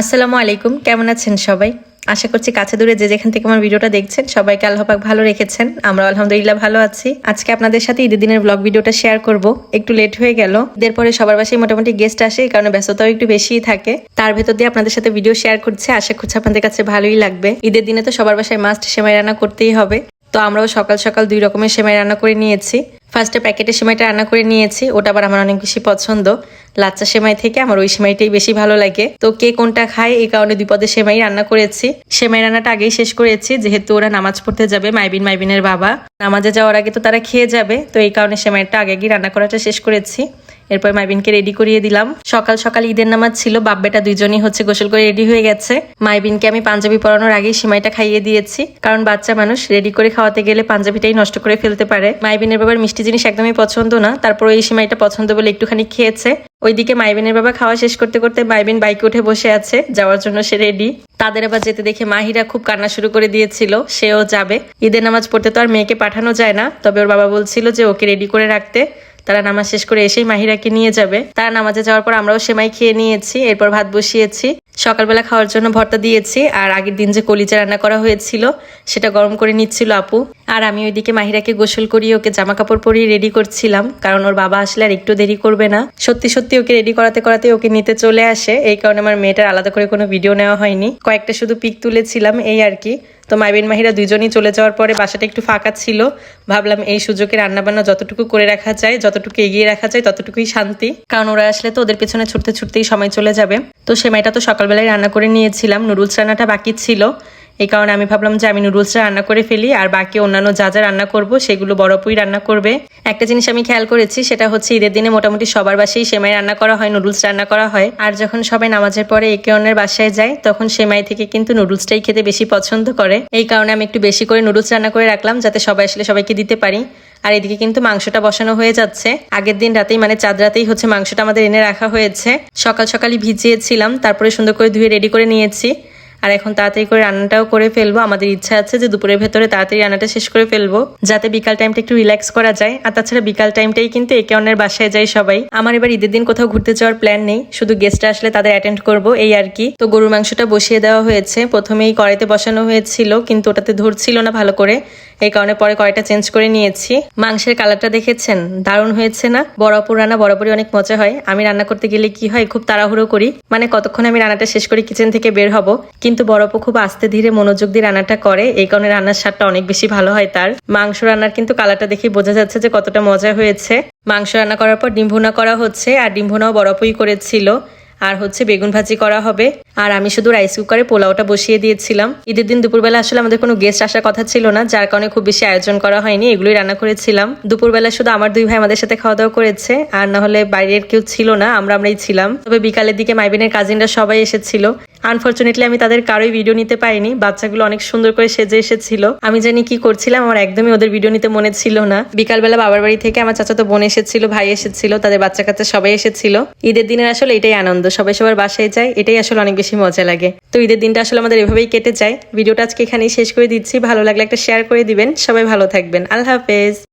আসসালামু আলাইকুম, কেমন আছেন সবাই? আশা করছি কাছে দূরে যে যেখান থেকে আমার ভিডিওটা দেখছেন, সবাইকে আল্লাহ পাক ভালো রেখেছেন। আমরা আলহামদুলিল্লাহ ভালো আছি। আজকে আপনাদের সাথে ঈদের দিনের ব্লগ ভিডিওটা শেয়ার করব। একটু লেট হয়ে গেল। ঈদের পরে সবার বাসায় মোটামুটি গেস্ট আসে, এই কারণে ব্যস্ততাও একটু বেশিই থাকে। তার ভেতর দিয়ে আপনাদের সাথে ভিডিও শেয়ার করছে। আশা করছি আপনাদের কাছে ভালোই লাগবে। ঈদের দিনে তো সবার বাসায় মাস্ট সেমাই রান্না করতেই হবে। তো আমরাও সকাল সকাল দুই রকমের সেমাই রান্না করে নিয়েছি। ফার্স্টে প্যাকেটে সেমাইটা রান্না করে নিয়েছি। ওটা আবার আমার অনেক বেশি পছন্দ। লাচ্চা সেমাই থেকে আমার ওই সেমাইটাই বেশি ভালো লাগে। তো কে কোনটা খায় এই কারণে দুই পদে সেমাই রান্না করেছি। সেমাই রান্নাটা আগেই শেষ করেছি, যেহেতু ওরা নামাজ পড়তে যাবে, মাইবিন মাইবিনের বাবা। নামাজে যাওয়ার আগে তো তারা খেয়ে যাবে, তো এই কারণে সেমাইটা আগে গিয়ে রান্না করাটা শেষ করেছি। এরপর মাইবিনকে রেডি করিয়ে দিলাম। সকাল সকাল ঈদের নামাজ ছিল বাপ বেটা দুইজনই হচ্ছে গোসল করে রেডি হয়ে গেছে। মাইবিনকে আমি পাঞ্জাবি পরানোর আগেই সিমাইটা খাইয়ে দিয়েছি, কারণ বাচ্চা মানুষ রেডি করে খাওয়াতে গেলে পাঞ্জাবিটাই নষ্ট করে ফেলতে পারে। মাইবিনের বাবার মিষ্টি জিনিস একদমই পছন্দ না তারপর এই সিমাইটা পছন্দ বলে একটুখানি খেয়েছে। ওইদিকে মাইবিনের বাবা খাওয়া শেষ করতে করতে মাইবিন বাইকে উঠে বসে আছে, যাওয়ার জন্য সে রেডি তাদের আবার যেতে দেখে মাহিরা খুব কান্না শুরু করে দিয়েছিল, সেও যাবে। ঈদের নামাজ পড়তে তো আর মেয়েকে পাঠানো যায় না, তবে ওর বাবা বলছিল যে ওকে রেডি করে রাখতে। তারা নামাজ শেষ করে এসেই মাহিরাকে নিয়ে যাবে। তারা নামাজে যাওয়ার পর আমরাও সেমাই খেয়ে নিয়েছি, এরপর ভাত বসিয়েছি। সকালবেলা খাওয়ার জন্য ভর্তা দিয়েছি, আর আগের দিন যে কলিজা রান্না করা হয়েছিল, সেটা গরম করে নিচ্ছিল আপু। আর আমি ওইদিকে মাহিরাকে গোসল করিয়ে ওকে জামা কাপড় পরিয়ে রেডি করছিলাম, কারণ ওর বাবা আসলে আর একটু দেরি করবে না। সত্যি সত্যি ওকে রেডি করাতে করাতে ওকে নিতে চলে আসে, এই কারণে আমার মেয়েটার আলাদা করে কোনো ভিডিও নেওয়া হয়নি। কয়েকটা শুধু পিক তুলেছিলাম, এই আর কি। তো মাইবেন মাহিরা দুজনই চলে যাওয়ার পরে বাসাটা একটু ফাঁকা ছিল। ভাবলাম এই সুযোগে রান্নাবান্না যতটুকু করে রাখা যায়, যতটুকু এগিয়ে রাখা যায়, ততটুকুই শান্তি। কারণ ওরা আসলে তো ওদের পেছনে ছুটতে ছুটতেই সময় চলে যাবে। তো সেমাইটা তো সকালবেলায় রান্না করে নিয়েছিলাম, নুডলস রান্নাটা বাকি ছিল। এই কারণে আমি ভাবলাম যে আমি নুডলসটা রান্না করে ফেলি, আর বাকি অন্যান্য যা যা রান্না করব সেগুলো বড়পুই রান্না করবে। একটা জিনিস আমি খেয়াল করেছি, সেটা হচ্ছে ঈদের দিনে মোটামুটি সবার বাসায় সেমাই রান্না করা হয়, নুডলস রান্না করা হয়। আর যখন সবাই নামাজের পরে একে অন্যের বাসায় যায়, তখন সেমাই থেকে কিন্তু নুডলসটাই খেতে বেশি পছন্দ করে। এই কারণে আমি একটু বেশি করে নুডলস রান্না করে রাখলাম, যাতে সবাই আসলে সবাইকে দিতে পারি। আর এদিকে কিন্তু মাংসটা বসানো হয়ে যাচ্ছে। আগের দিন রাতেই মানে চাঁদ রাতেই হচ্ছে মাংসটা আমাদের এনে রাখা হয়েছে। সকাল সকালই ভিজিয়েছিলাম, তারপরে সুন্দর করে ধুয়ে রেডি করে নিয়েছি। আর এখন তাড়াতাড়ি করে রান্নাটাও করে ফেলব। আমাদের ইচ্ছা আছে যে দুপুরের ভেতরে তাড়াতাড়ি রান্নাটা শেষ করে ফেলব, যাতে বিকাল টাইমটা একটু রিল্যাক্স করা যায়। আর তাছাড়া বিকাল টাইমটাই কিন্তু একে অন্যের বাসায় যায় সবাই। আমার এবার ঈদের দিন কোথাও ঘুরতে যাওয়ার প্ল্যান নেই। শুধু গেস্টরা আসলে তাদের অ্যাটেন্ড করব, এই আর কি। তো গরুর মাংসটা বসিয়ে দেওয়া হয়েছে। প্রথমেই কড়াইতে বসানো হয়েছিল, কিন্তু ওটাতে ধরছিল না ভালো করে। এই কারণে পরে কড়াইটা চেঞ্জ করে নিয়েছি। মাংসের কালারটা দেখেছেন? দারুণ হয়েছে না? বড়পুর রান্না বরাবরই অনেক মজা হয়। আমি রান্না করতে গেলে কি হয়? খুব তাড়াহুড়ো করি। মানে কতক্ষণ আমি রান্নাটা শেষ করে কিচেন থেকে বের হব। কিন্তু বড়পু খুব আস্তে ধীরে মনোযোগ দিয়ে রান্নাটা করে। এই কারণে রান্নার স্বাদটা অনেক বেশি ভালো হয় তার। মাংস রান্নার কিন্তু কালারটা দেখে বোঝা যাচ্ছে যে কতটা মজা হয়েছে। মাংস রান্না করার পর ডিম্ভুনা করা হচ্ছে, আর ডিম্ভুনাও বরফই করেছিল। আর হচ্ছে বেগুন ভাজি করা হবে। আর আমি শুধু রাইস কুকারে পোলাওটা বসিয়ে দিয়েছিলাম। ঈদের দিন দুপুরবেলা আসলে আমাদের কোনো গেস্ট আসার কথা ছিল না, যার কারণে খুব বেশি আয়োজন করা হয়নি, এগুলোই রান্না করেছিলাম। দুপুরবেলা শুধু আমার দুই ভাই আমাদের সাথে খাওয়া দাওয়া করেছে, আর না হলে বাইরের কেউ ছিল না, আমরা আমরাই ছিলাম। তবে বিকালের দিকে মাইবিনের কাজিনরা সবাই এসেছিল। আনফর্চুনেটলি আমি তাদের কারোই ভিডিও নিতে পারিনি, বাচ্চাগুলো অনেক সুন্দর করে সেজে এসেছিল। আমি জানি কি করছিলাম, আমার একদমই ওদের ভিডিও নিতে মনে ছিল না। বিকালবেলা বাবার বাড়ি থেকে আমার চাচাতো বোন এসেছিল, ভাই এসেছিল, তাদের বাচ্চা কাচ্চা সবাই এসেছিল। ঈদের দিনের আসলে এটাই আনন্দ, সবাই সবার বাসায় যায়, এটাই আসলে অনেক বেশি মজা লাগে। তো ঈদের দিনটা আসলে আমাদের এভাবেই কেটে যায়। ভিডিওটা আজকে এখানেই শেষ করে দিচ্ছি। ভালো লাগলে একটা শেয়ার করে দিবেন। সবাই ভালো থাকবেন। আল্লাহ হাফেজ।